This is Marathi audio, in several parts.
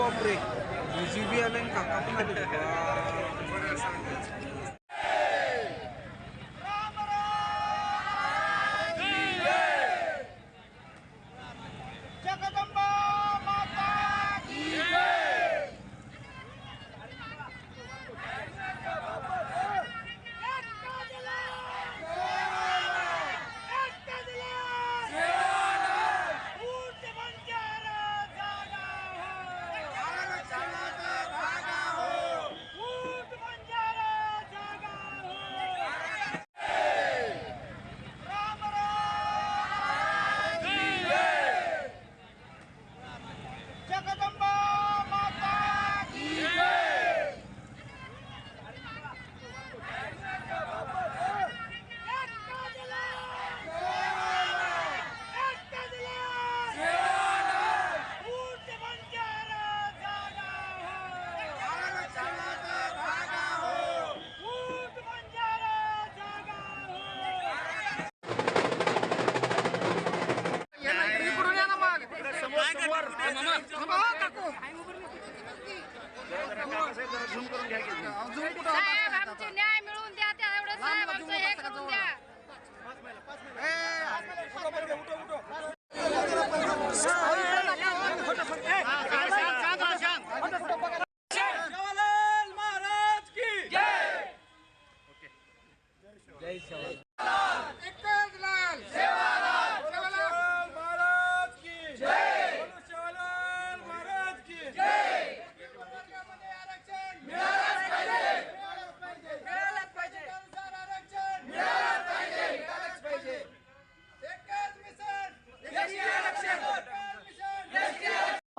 bawa break. Yuzubi kakak kapan ada? साहेब आमचे न्याय मिळवून द्या त्या एवढं साहेब आमचं हे करून द्या.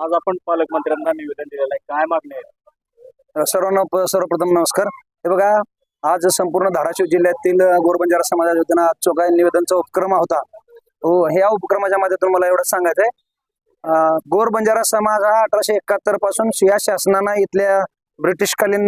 आज आपण पालकमंत्र्यांना निवेदन दिलेलं आहे. काय मागणी आहे? सर्वांना सर्वप्रथम नमस्कार. हे बघा आज संपूर्ण धाराशिव जिल्ह्यातील गोरबंजारा समाजा वतीनं आज जो निवेदनचा उपक्रम होता हो ह्या उपक्रमाच्या माध्यमातून मला एवढं सांगायचं आहे गोरबंजारा समाज हा अठराशे एकाहत्तरपासून या शासनानं इथल्या ब्रिटिशकालीन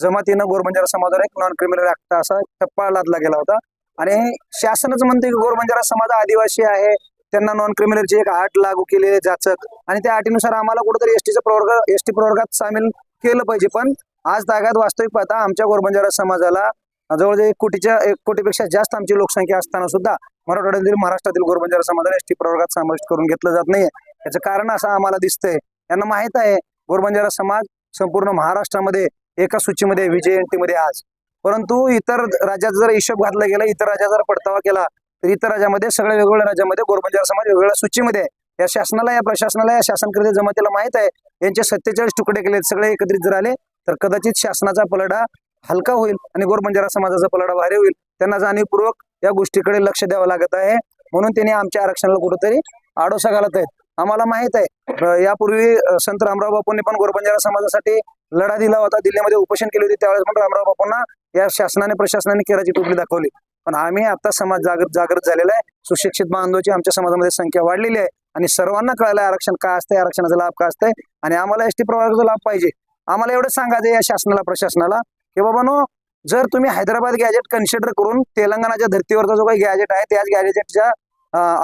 जमातीनं गोरबंजारा समाजावर एक नॉन क्रिमिनल ऍक्ट असा टप्पा लादला गेला होता. आणि शासनच म्हणते की गोरबंजारा समाज आदिवासी आहे. त्यांना नॉन क्रिमिनलची एक आठ लागू केली आहे जाचक. आणि त्या अटीनुसार आम्हाला कुठेतरी एसटीचा प्रवर्ग एसटी प्रवर्गात सामील केलं पाहिजे. पण आज तागात वास्तविक पाहता आमच्या गोरबंजारा समाजाला जवळजवळ एक कोटीच्या एक कोटीपेक्षा जास्त आमची लोकसंख्या असताना सुद्धा मराठवाड्यातील महाराष्ट्रातील गोरबंजारा समाजाला एसटी प्रवर्गात समाविष्ट करून घेतलं जात नाहीये. याचं कारण असं आम्हाला दिसतंय. यांना माहीत आहे गोरबंजारा समाज संपूर्ण महाराष्ट्रामध्ये एका सूचीमध्ये विजयंतीमध्ये मध्ये आज. परंतु इतर राज्यात जर हिशोब घातला गेला इतर राज्यात जर पडतावा केला तर इतर राज्यामध्ये सगळ्या वेगवेगळ्या राज्यामध्ये गोरबंजार समाज वेगवेगळ्या सूचीमध्ये आहे. या शासनाला या प्रशासनाला या शासन जमातीला माहीत आहे. यांचे सत्तेचाळीस तुकडे केले सगळे एकत्रित जर आले तर कदाचित शासनाचा पलडा हलका होईल आणि गोरबंजारा समाजाचा पलडा भारी होईल. त्यांना जाणीवपूर्वक या गोष्टीकडे लक्ष द्यावं लागत आहे. म्हणून त्यांनी आमच्या आरक्षणाला कुठेतरी आडोसा घालत आहेत. आम्हाला माहीत आहे यापूर्वी संत रामराव बापूंनी पण गोरबंजारा समाजासाठी लढा दिला होता. दिल्लीमध्ये उपोषण केले होते. त्यावेळेस पण रामराव बापूंना या शासनाने प्रशासनाने केराची टोपली दाखवली. पण आम्ही आता समाज जागृत जागृत झालेला आहे. सुशिक्षित बांधवाची आमच्या समाजामध्ये संख्या वाढलेली आहे. आणि सर्वांना कळलं आरक्षण काय असतंय आरक्षणाचा लाभ काय असतंय. आणि आम्हाला एस टी प्रवासाचा लाभ पाहिजे. आम्हाला एवढं सांगायचं या शासनाला प्रशासनाला की बाबानो जर तुम्ही हैदराबाद गॅजेट कन्सिडर करून तेलंगणाच्या धर्तीवरचा जो काही गॅजेट आहे त्याच गॅजेटच्या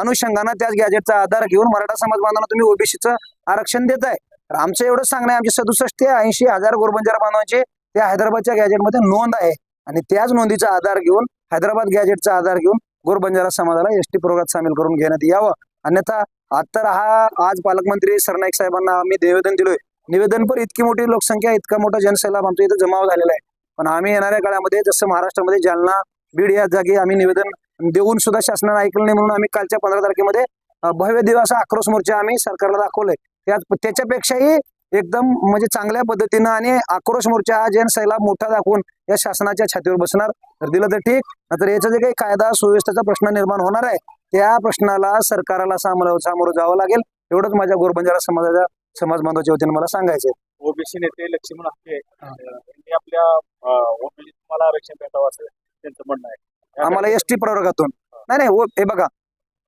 अनुषंगानं त्याच गॅजेटचा आधार घेऊन मराठा समाज बांधवांना तुम्ही ओबीसीचं आरक्षण देत आहे तर आमचं एवढं सांगणं आहे आमची सदुसष्ट ते ऐंशी हजार गोरबंजार बांधवांचे त्या हैदराबादच्या गॅजेटमध्ये नोंद आहे. आणि त्याच नोंदीचा आधार घेऊन हैदराबाद गॅजेटचा आधार घेऊन गोर बंजारा समाजाला एसटी प्रवर्गात सामील करून घेण्यात यावं. अन्यथा आता हा आज पालकमंत्री सरनाईक साहेबांना आम्ही निवेदन दिलोय. निवेदन पण इतकी मोठी लोकसंख्या इतका मोठा जनसैलाब आमच्या इथं जमाव झालेला आहे. पण आम्ही येणाऱ्या काळामध्ये जसं महाराष्ट्रामध्ये जालना बीड या जागी आम्ही निवेदन देऊन सुद्धा शासनाने ऐकलं नाही म्हणून आम्ही कालच्या पंधरा तारखेमध्ये भव्य दिवस आक्रोश मोर्चा आम्ही सरकारला दाखवलंय. त्या त्याच्यापेक्षाही एकदम म्हणजे चांगल्या पद्धतीनं आणि आक्रोश मोर्चा हा जन सैलाब मोठा दाखवून या शासनाच्या छातीवर बसणार. तर दिलं तर ठीक. तर याचं जे काही कायदा सुव्यवस्थेचा प्रश्न निर्माण होणार आहे त्या प्रश्नाला सरकारला सामोरं सामोरं जावं लागेल. एवढंच माझ्या गोरबंजारा समाजाच्या समाज बांधवाच्या वतीने मला सांगायचं. ओबीसी नेते लक्ष्मण हाके अं, यांनी आपल्या ओबीसी तुम्हाला आरक्षण भेटावं असं त्यांचं म्हणणं आहे. आम्हाला एसटी प्रवर्गातून. नाही नाही हे बघा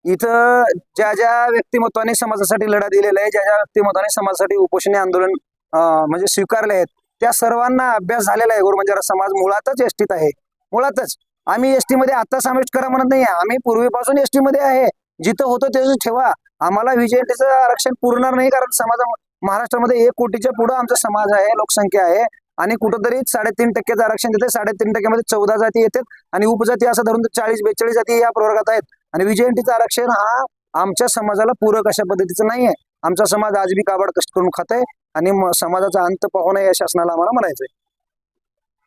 इथं ज्या ज्या व्यक्तिमत्वाने समाजासाठी लढा दिलेला आहे ज्या ज्या व्यक्तिमत्वाने समाजासाठी उपोषणी आंदोलन म्हणजे स्वीकारले आहेत त्या सर्वांना अभ्यास झालेला आहे. गोरबंजारा समाज मुळातच एसटीत आहे. मुळातच. आम्ही एसटी मध्ये आता समाविष्ट करा म्हणत नाही आम्ही पूर्वीपासून एसटी मध्ये आहे. जिथं होतं तेच ठेवा. आम्हाला विजयंतीचं आरक्षण पुरणार नाही कारण समाजा महाराष्ट्रामध्ये एक कोटीच्या पुढं आमचा समाज आहे लोकसंख्या आहे. आणि कुठंतरी साडेतीन टक्क्याचं आरक्षण देते. साडेतीन टक्क्यामध्ये चौदा जाती येतात आणि उपजाती असं धरून चाळीस बेचाळीस जाती या प्रवर्गात आहेत. आणि विजयंतीचं आरक्षण हा आमच्या समाजाला पूरक अशा पद्धतीचं नाही आहे आमचा समाज आज बी काबाड कष्ट करून खात आहे आणि समाजाचा अंत पाहू नये या शासनाला आम्हाला म्हणायचंय.